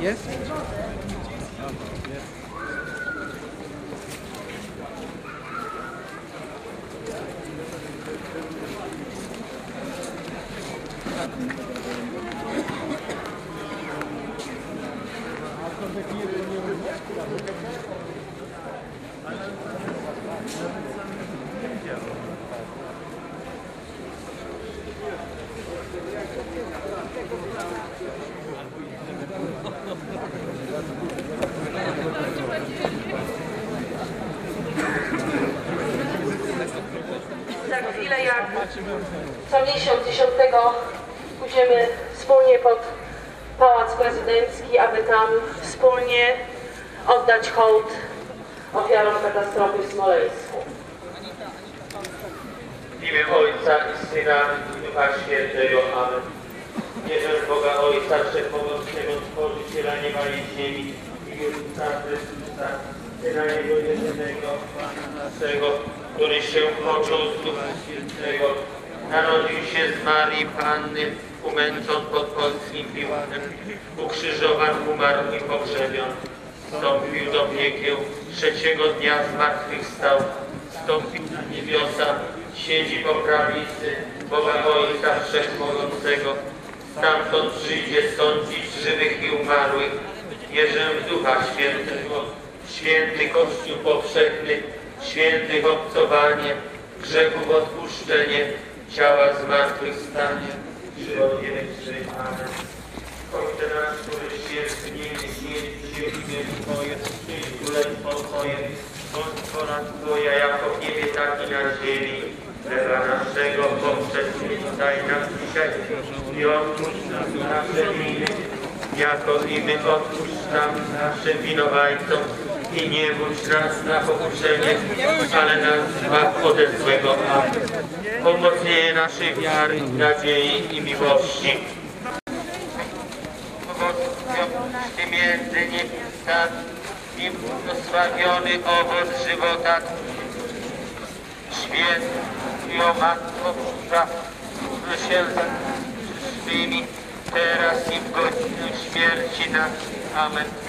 Jest? Za chwilę jak co miesiąc 10 pójdziemy wspólnie pod Pałac Prezydencki, aby tam wspólnie oddać hołd ofiarom katastrofy w Smoleńsku. W imię Ojca i Syna i Ducha Świętego. Amen. Wierzę w Boga Ojca Wszechmogącego, Stworzyciela nieba i ziemi i Jezusa Chrystusa, Syna Jego jedynego, Pana naszego, który się począł z Ducha Świętego, narodził się z Marii Panny, umęczon pod Polskim Piłatem, ukrzyżowan, umarł i pogrzebion. Wstąpił do piekieł, trzeciego dnia zmartwychwstał, wstąpił na niebiosa, siedzi po prawicy Boga Ojca Wszechmogącego. Stamtąd przyjdzie sądzić żywych i umarłych. Wierzę w Ducha Świętego, święty Kościół powszechny, świętych obcowanie, grzechów odpuszczenie, ciała zmartwychwstanie, żywot wieczny. Amen. Ojcze nasz, któryś jest w niebie, śmierć przyjdzie Twoje, przyjdź królestwo Twoje, bądź wola Twoja jako w niebie, tak i na ziemi. Chleba naszego poprzednie daj nam dzisiaj i odpuść nam nasze winy, jako i my odpuszczamy naszym winowajcom. I nie wódź nas na pokuszenie, ale nas zbaw ode złego. Amen. Pomocnieje naszej wiary, nadziei i miłości błogosławiony między niebiosami i błogosławiony owoc żywota. Święty o Matko Boża, się przyszłymi, teraz i w godzinę śmierci naszej. Amen.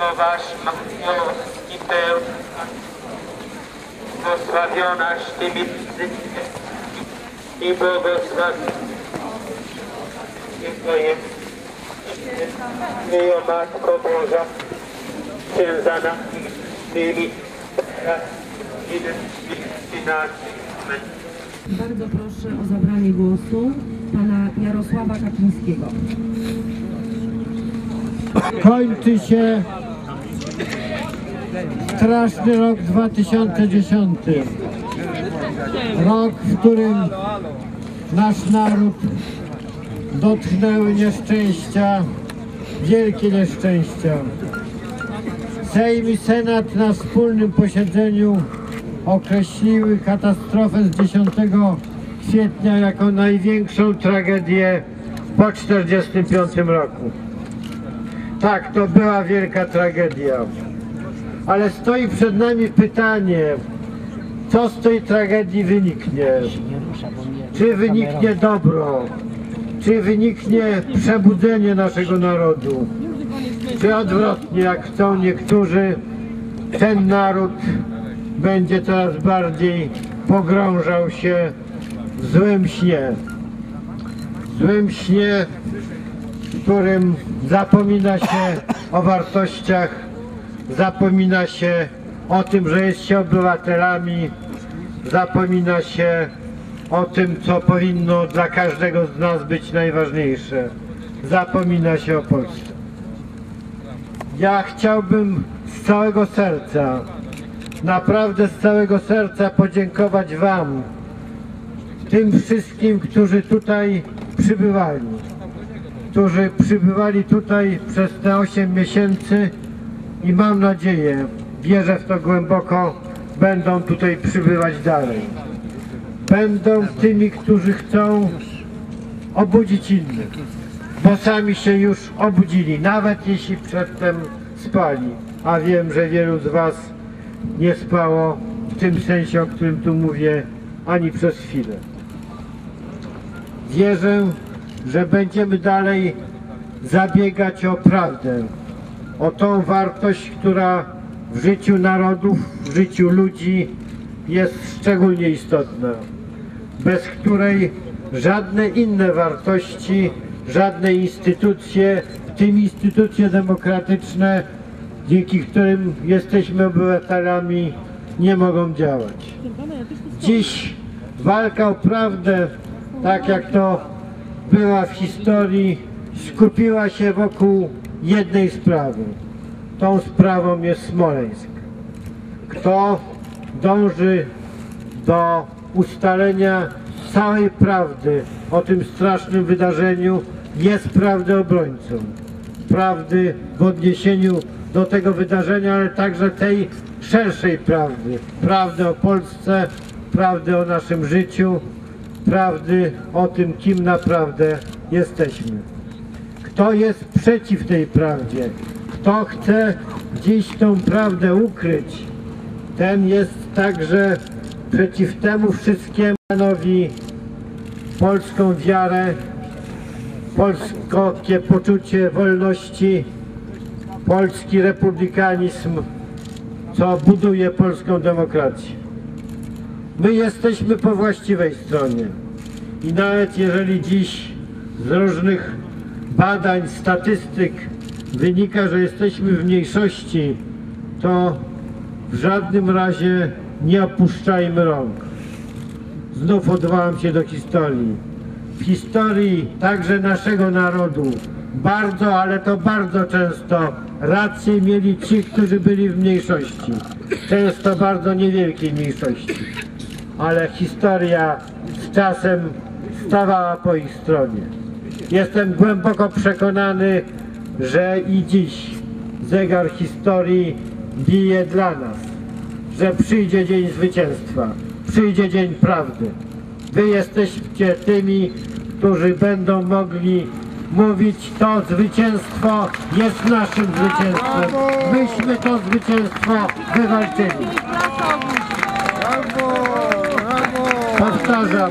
Matko i pełna, błogosławionaś Ty między i błogosławiony Jego jest Miło Matko Boża, się za nami, tymi, teraz i na. Bardzo proszę o zabranie głosu pana Jarosława Kaczyńskiego. kończy się straszny rok 2010. Rok, w którym nasz naród dotknęły nieszczęścia, wielkie nieszczęścia. Sejm i Senat na wspólnym posiedzeniu określiły katastrofę z 10 kwietnia jako największą tragedię po 1945 roku. Tak, to była wielka tragedia. Ale stoi przed nami pytanie, co z tej tragedii wyniknie? Czy wyniknie dobro? Czy wyniknie przebudzenie naszego narodu? Czy odwrotnie, jak chcą niektórzy, ten naród będzie coraz bardziej pogrążał się w złym śnie? W złym śnie, w którym zapomina się o wartościach, zapomina się o tym, że jest się obywatelami, zapomina się o tym, co powinno dla każdego z nas być najważniejsze. Zapomina się o Polsce. Ja chciałbym z całego serca, naprawdę z całego serca podziękować Wam, tym wszystkim, którzy tutaj przybywali którzy przybywali tutaj przez te 8 miesięcy i mam nadzieję, wierzę w to głęboko, będą tutaj przybywać dalej. Będą tymi, którzy chcą obudzić innych, bo sami się już obudzili, nawet jeśli przedtem spali. A wiem, że wielu z Was nie spało w tym sensie, o którym tu mówię, ani przez chwilę. Wierzę, że będziemy dalej zabiegać o prawdę, o tą wartość, która w życiu narodów, w życiu ludzi jest szczególnie istotna, bez której żadne inne wartości, żadne instytucje, w tym instytucje demokratyczne, dzięki którym jesteśmy obywatelami, nie mogą działać. Dziś walka o prawdę, tak jak to była w historii, skupiła się wokół jednej sprawy. Tą sprawą jest Smoleńsk. Kto dąży do ustalenia całej prawdy o tym strasznym wydarzeniu, jest prawdoobrońcą. Prawdy w odniesieniu do tego wydarzenia, ale także tej szerszej prawdy. Prawdy o Polsce, prawdy o naszym życiu, prawdy o tym, kim naprawdę jesteśmy. Kto jest przeciw tej prawdzie, kto chce dziś tą prawdę ukryć, ten jest także przeciw temu wszystkiemu stanowi polską wiarę, polskie poczucie wolności, polski republikanizm, co buduje polską demokrację. My jesteśmy po właściwej stronie i nawet jeżeli dziś z różnych badań, statystyk wynika, że jesteśmy w mniejszości, to w żadnym razie nie opuszczajmy rąk. Znów odwołam się do historii. W historii także naszego narodu bardzo, ale to bardzo często rację mieli ci, którzy byli w mniejszości. Często bardzo niewielkiej mniejszości. Ale historia z czasem stawała po ich stronie. Jestem głęboko przekonany, że i dziś zegar historii bije dla nas, że przyjdzie dzień zwycięstwa, przyjdzie dzień prawdy. Wy jesteście tymi, którzy będą mogli mówić to zwycięstwo jest naszym zwycięstwem. Myśmy to zwycięstwo wywalczyli. Powtarzam,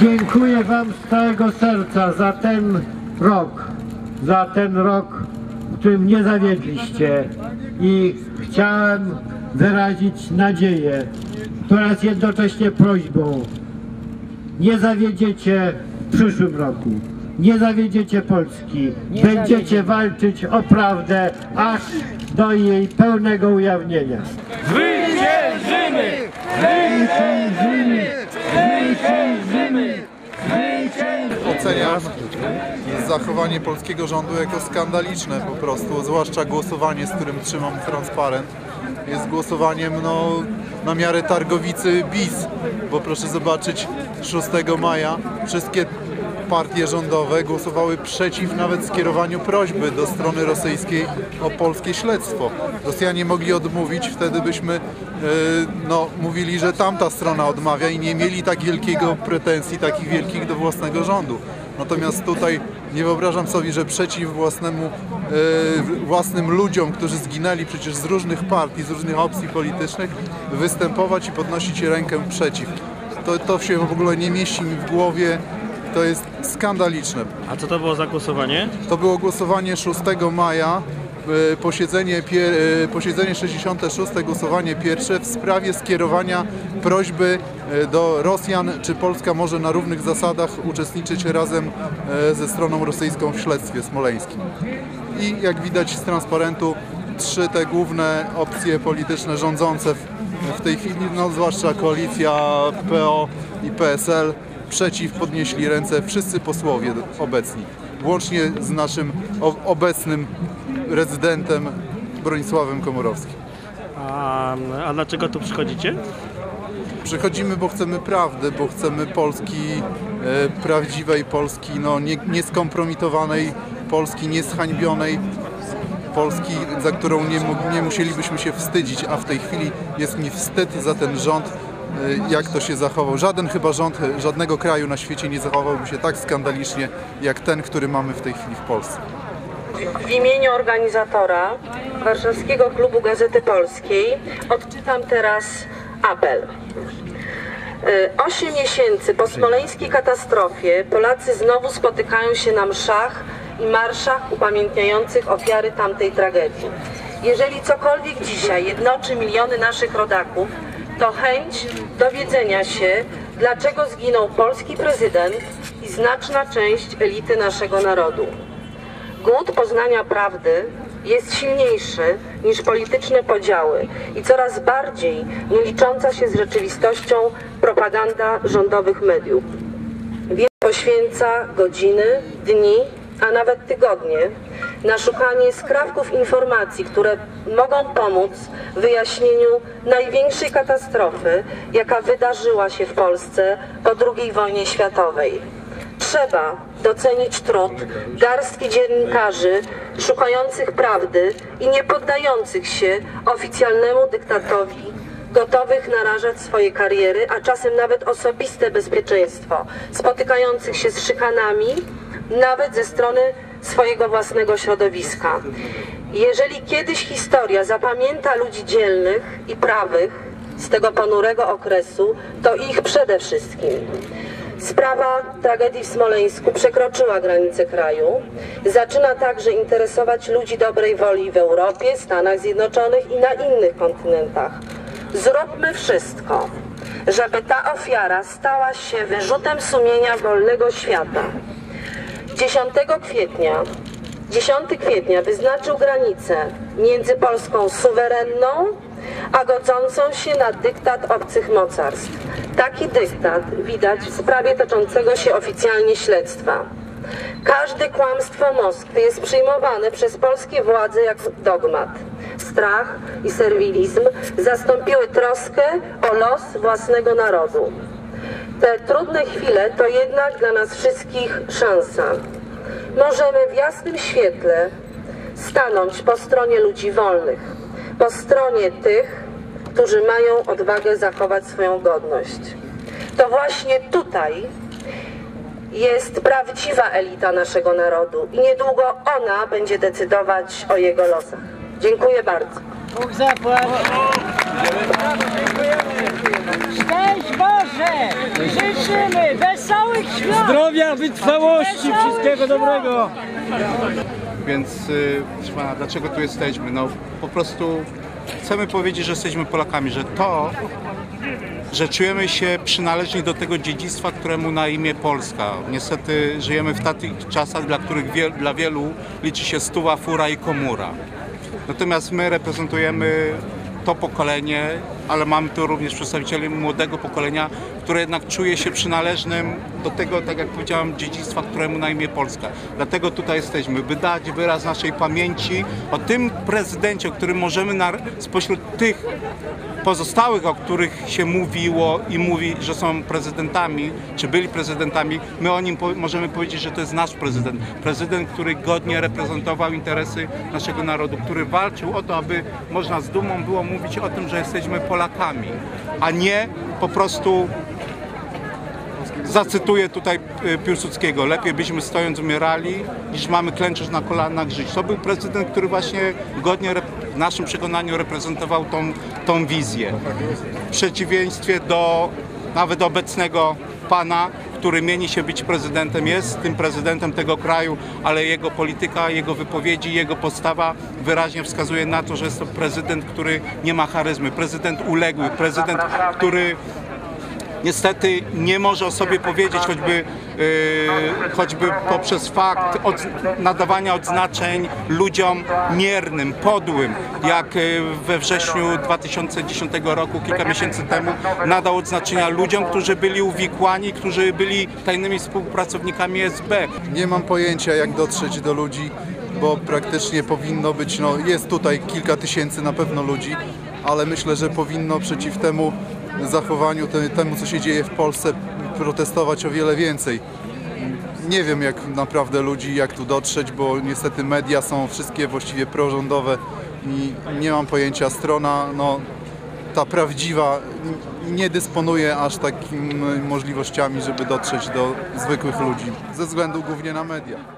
dziękuję Wam z całego serca za ten rok, za ten rok, w którym nie zawiedliście i chciałem wyrazić nadzieję, która jest jednocześnie prośbą. Nie zawiedziecie w przyszłym roku. Nie zawiedziecie Polski. Będziecie walczyć o prawdę aż do jej pełnego ujawnienia. Zwyciężymy! Zwyciężymy! Zwyciężymy! Oceniam zachowanie polskiego rządu jako skandaliczne po prostu, zwłaszcza głosowanie, z którym trzymam transparent. Jest głosowaniem no, na miarę targowicy bis, bo proszę zobaczyć 6 maja wszystkie partie rządowe głosowały przeciw nawet skierowaniu prośby do strony rosyjskiej o polskie śledztwo. Rosjanie mogli odmówić, wtedy byśmy e, no, mówili, że tamta strona odmawia i nie mieli tak wielkiego pretensji, takich wielkich do własnego rządu. Natomiast tutaj nie wyobrażam sobie, że przeciw własnemu, e, własnym ludziom, którzy zginęli przecież z różnych partii, z różnych opcji politycznych, występować i podnosić rękę przeciw. To, to się w ogóle nie mieści mi w głowie. To jest skandaliczne. A co to było za głosowanie? To było głosowanie 6 maja, e, posiedzenie, e, posiedzenie 66, głosowanie pierwsze w sprawie skierowania prośby e, do Rosjan, czy Polska może na równych zasadach uczestniczyć razem ze stroną rosyjską w śledztwie smoleńskim. I jak widać z transparentu, trzy te główne opcje polityczne rządzące w, w tej chwili, no zwłaszcza koalicja PO i PSL, przeciw podnieśli ręce wszyscy posłowie obecni, włącznie z naszym obecnym rezydentem Bronisławem Komorowskim. A, a dlaczego tu przychodzicie? Przychodzimy, bo chcemy prawdy, bo chcemy Polski e, prawdziwej, Polski no, nie, nieskompromitowanej, Polski nieshańbionej, Polski, za którą nie, nie musielibyśmy się wstydzić, a w tej chwili jest mi wstyd za ten rząd, jak to się zachował. Żaden chyba rząd e, żadnego kraju na świecie nie zachowałby się tak skandalicznie, jak ten, który mamy w tej chwili w Polsce. W imieniu organizatora Warszawskiego Klubu Gazety Polskiej odczytam teraz apel. Y, Osiem miesięcy po smoleńskiej katastrofie Polacy znowu spotykają się na mszach i marszach upamiętniających ofiary tamtej tragedii. Jeżeli cokolwiek dzisiaj jednoczy miliony naszych rodaków, to chęć dowiedzenia się, dlaczego zginął polski prezydent i znaczna część elity naszego narodu. Głód poznania prawdy jest silniejszy niż polityczne podziały i coraz bardziej nie licząca się z rzeczywistością propaganda rządowych mediów. Wiele poświęca godziny, dni, a nawet tygodnie na szukanie skrawków informacji, które mogą pomóc w wyjaśnieniu największej katastrofy, jaka wydarzyła się w Polsce po II wojnie światowej. Trzeba docenić trud garstki dziennikarzy szukających prawdy i nie poddających się oficjalnemu dyktatowi, gotowych narażać swoje kariery, a czasem nawet osobiste bezpieczeństwo, spotykających się z szykanami, nawet ze strony swojego własnego środowiska. Jeżeli kiedyś historia zapamięta ludzi dzielnych i prawych z tego ponurego okresu, to ich przede wszystkim. Sprawa tragedii w Smoleńsku przekroczyła granice kraju. Zaczyna także interesować ludzi dobrej woli w Europie, Stanach Zjednoczonych i na innych kontynentach. Zróbmy wszystko, żeby ta ofiara stała się wyrzutem sumienia wolnego świata. 10 kwietnia 10 kwietnia wyznaczył granicę między Polską suwerenną, a godzącą się na dyktat obcych mocarstw. Taki dyktat widać w sprawie toczącego się oficjalnie śledztwa. Każde kłamstwo Moskwy jest przyjmowane przez polskie władze jak dogmat. Strach i serwilizm zastąpiły troskę o los własnego narodu. Te trudne chwile to jednak dla nas wszystkich szansa. Możemy w jasnym świetle stanąć po stronie ludzi wolnych, po stronie tych, którzy mają odwagę zachować swoją godność. To właśnie tutaj jest prawdziwa elita naszego narodu i niedługo ona będzie decydować o jego losach. Dziękuję bardzo. Bóg. Szczęść Boże! Życzymy wesołych świąt! Zdrowia, wytrwałości, wszystkiego dobrego! Więc y, proszę pana, dlaczego tu jesteśmy? No po prostu chcemy powiedzieć, że jesteśmy Polakami, że to, że czujemy się przynależni do tego dziedzictwa, któremu na imię Polska. Niestety żyjemy w takich czasach, dla których wie, dla wielu liczy się stuwa, fura i komura. Natomiast my reprezentujemy to pokolenie, ale mamy tu również przedstawicieli młodego pokolenia, które jednak czuje się przynależnym do tego, tak jak powiedziałem, dziedzictwa, któremu na imię Polska. Dlatego tutaj jesteśmy, by dać wyraz naszej pamięci o tym prezydencie, o którym możemy na, spośród tych pozostałych, o których się mówiło i mówi, że są prezydentami, czy byli prezydentami, my o nim po możemy powiedzieć, że to jest nasz prezydent. Prezydent, który godnie reprezentował interesy naszego narodu, który walczył o to, aby można z dumą było mówić o tym, że jesteśmy Polakami, a nie po prostu zacytuję tutaj y, Piłsudskiego, lepiej byśmy stojąc umierali, niż mamy klęczeć na kolanach żyć. To był prezydent, który właśnie godnie w naszym przekonaniu reprezentował tą, tą wizję. W przeciwieństwie do nawet obecnego pana, który mieni się być prezydentem, jest tym prezydentem tego kraju, ale jego polityka, jego wypowiedzi, jego postawa wyraźnie wskazuje na to, że jest to prezydent, który nie ma charyzmy, prezydent uległy, prezydent, który niestety nie może o sobie powiedzieć, choćby, yy, choćby poprzez fakt od, nadawania odznaczeń ludziom miernym, podłym, jak yy, we wrześniu 2010 roku, kilka miesięcy temu, nadał odznaczenia ludziom, którzy byli uwikłani, którzy byli tajnymi współpracownikami SB. Nie mam pojęcia jak dotrzeć do ludzi, bo praktycznie powinno być, no jest tutaj kilka tysięcy na pewno ludzi, ale myślę, że powinno przeciw temu zachowaniu, te, temu co się dzieje w Polsce protestować o wiele więcej. Nie wiem jak naprawdę ludzi, jak tu dotrzeć, bo niestety media są wszystkie właściwie prorządowe i nie mam pojęcia, strona no, ta prawdziwa nie dysponuje aż takimi możliwościami, żeby dotrzeć do zwykłych ludzi, ze względu głównie na media.